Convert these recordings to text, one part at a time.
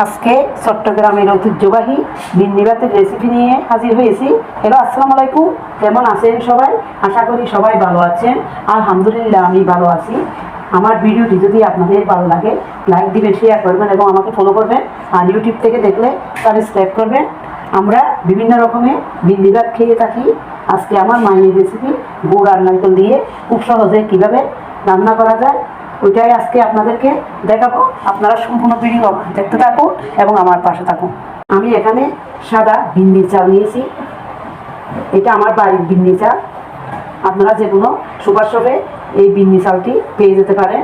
আজকে চট্টগ্রামের ঐতিহ্যবাহী বিন্দিবাতের রেসিপি নিয়ে হাজির হয়েছি। হ্যালো আসসালামু আলাইকুম। কেমন আছেন সবাই? আশা করি সবাই ভালো আছেন। আলহামদুলিল্লাহ, আমি ভালো আছি। আমার ভিডিওটি যদি আপনাদের ভালো লাগে লাইক দিবেন শেয়ার করবেন এবং আমাকে ফলো করবেন। আর ইউটিউব থেকে দেখলে সাবস্ক্রাইব করবেন। আমরা বিভিন্ন রকমের বিন্দিবাত খেয়ে থাকি। আজকে আমার মায়ের রেসিপি গুড় আর নারকেল দিয়ে খুব সহজে কীভাবে রান্না করা যায় ওইটাই আজকে আপনাদেরকে দেখাবো। আপনারা সম্পূর্ণ ভিডিও দেখতে থাকুন এবং আমার পাশে থাকুন। আমি এখানে সাদা ভিন্ডি চাল নিয়েছি। এটা আমার বাড়ির ভিন্ডি চাল। আপনারা যে কোনো সুপার শপে এই বিন্নি চালটি পেয়ে যেতে পারেন।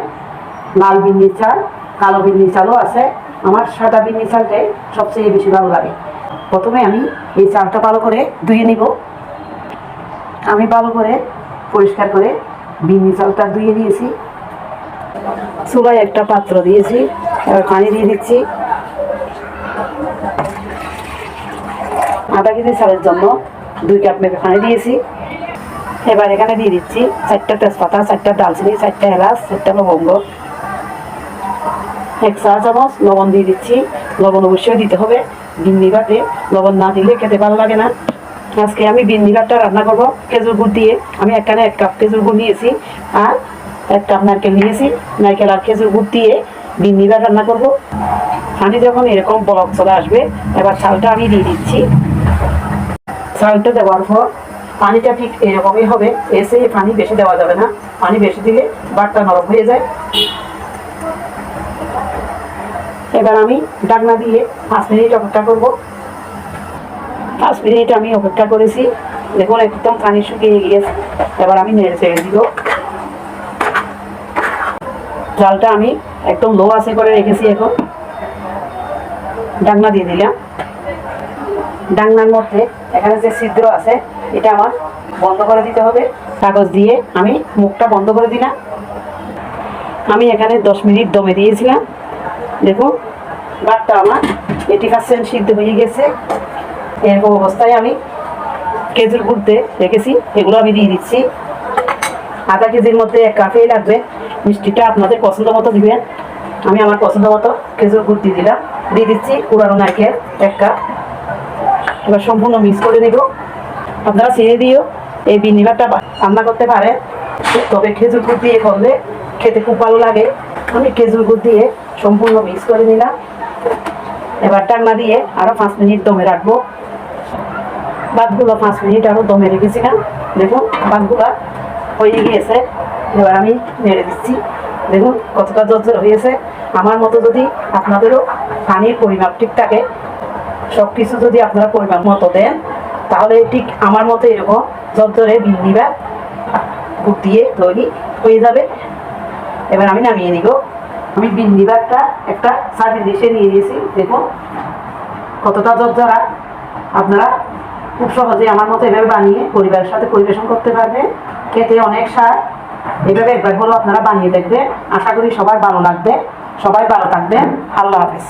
লাল বিন্নি চাল, কালো বিন্নি চালও আছে। আমার সাদা বিন্নি চালটাই সবচেয়ে বেশি ভালো লাগে। প্রথমে আমি এই চালটা ভালো করে ধুয়ে নিব। আমি ভালো করে পরিষ্কার করে বিন্নি চালটা ধুয়ে দিয়েছি চুলায় একটা পাত্র দিয়েছি, এবার পানি দিয়ে দিচ্ছি। আধা কেজি চালের জন্য দুই কাপ মেপে পানি দিয়েছি। এবার এখানে দিয়ে দিচ্ছি চারটা তেজপাতা, চারটা দালচিনি চারটা এলাচ, চারটা লবঙ্গ। এক চা চামচ লবণ দিয়ে দিচ্ছি। লবণ অবশ্যই দিতে হবে বিন্দি ভাতে লবণ না দিলে খেতে ভালো লাগে না। আজকে আমি বিন্দি ভাতটা রান্না করব, খেজুর গুড় দিয়ে। আমি এখানে এক কাপ খেজুর গুড় নিয়েছি। আর এক কাপ নারকেল নিয়েছি, নারকেল আর খেজুর গুড় দিয়ে ভাত রান্না করব। পানি যখন এরকম বলক চলে আসবে, এবার চালটা আমি দিয়ে দিচ্ছি। চালটা দেওয়ার পর পানিটা ঠিক এরকমই হবে, এসে পানি বেশি দেওয়া যাবে না। পানি বেশি দিলে বাটটা নরম হয়ে যায়। এবার আমি ডাকনা দিয়ে পাঁচ মিনিট অপেক্ষা করব। পাঁচ মিনিট আমি অপেক্ষা করেছি। দেখুন, একদম পানি শুকিয়ে গিয়েছে। এবার আমি নেড়ে চেড়ে দিব। জালটা আমি একদম লো আছে করে রেখেছি এখন। ডাকনা দিয়ে দিলাম। ডাকনার মধ্যে এখানে যে ছিদ্র আছে, এটা আমার বন্ধ করে দিতে হবে। কাগজ দিয়ে আমি মুখটা বন্ধ করে দিলাম। আমি এখানে দশ মিনিট দমে দিয়েছিলাম। দেখুন ভাতটা আমার এটি পার্সেন্ট সিদ্ধ হয়ে গেছে। এরকম অবস্থায় আমি খেজুর গুড়তে রেখেছি। এগুলো আমি দিয়ে দিচ্ছি। আধা কেজির মধ্যে এক কাপেই লাগবে। মিষ্টিটা আপনাদের পছন্দ মতো দিবেন। আমি আমার পছন্দ মতো খেজুর গুড় দিয়ে দিলাম। দিয়ে দিচ্ছি পুরানো নারকেল, এক কাপ। এবার সম্পূর্ণ মিক্স করে নেব। আপনারা চিনি দিয়েও এই বিনিবারটা রান্না করতে পারেন। তবে খেজুর গুড় দিয়ে করলে খেতে খুব ভালো লাগে। আমি খেজুর গুড় দিয়ে সম্পূর্ণ মিক্স করে নিলাম। এবার টান্না দিয়ে আরও পাঁচ মিনিট দমে রাখব। ভাতগুলো পাঁচ মিনিট আরও দমে রেখেছিলাম। দেখুন ভাতগুলো হয়ে গিয়েছে। এবার আমি নেড়ে দিচ্ছি। দেখুন কতটা জর্জর হয়েছে। আমার মতো যদি আপনাদেরও পানির পরিমাপ ঠিক থাকে, সব কিছু যদি আপনারা পরিমাণ মতো দেন, তাহলে ঠিক আমার মতো এরকম জর্জরে বিন্দি বা গুড় দিয়ে তৈরি হয়ে যাবে। এবার আমি নামিয়ে নিব। আমি বিন্দি ভাতটা একটা সার্ভিস ডিশে নিয়ে নিয়েছি। দেখুন কতটা জর্জরা। আপনারা খুব সহজে আমার মতো এভাবে বানিয়ে পরিবারের সাথে পরিবেশন করতে পারবেন। খেতে অনেক স্বাদ। এভাবে একবার হলো আপনারা বানিয়ে দেখবেন আশা করি সবার ভালো লাগবে। সবাই ভালো থাকবেন। আল্লাহ হাফেজ।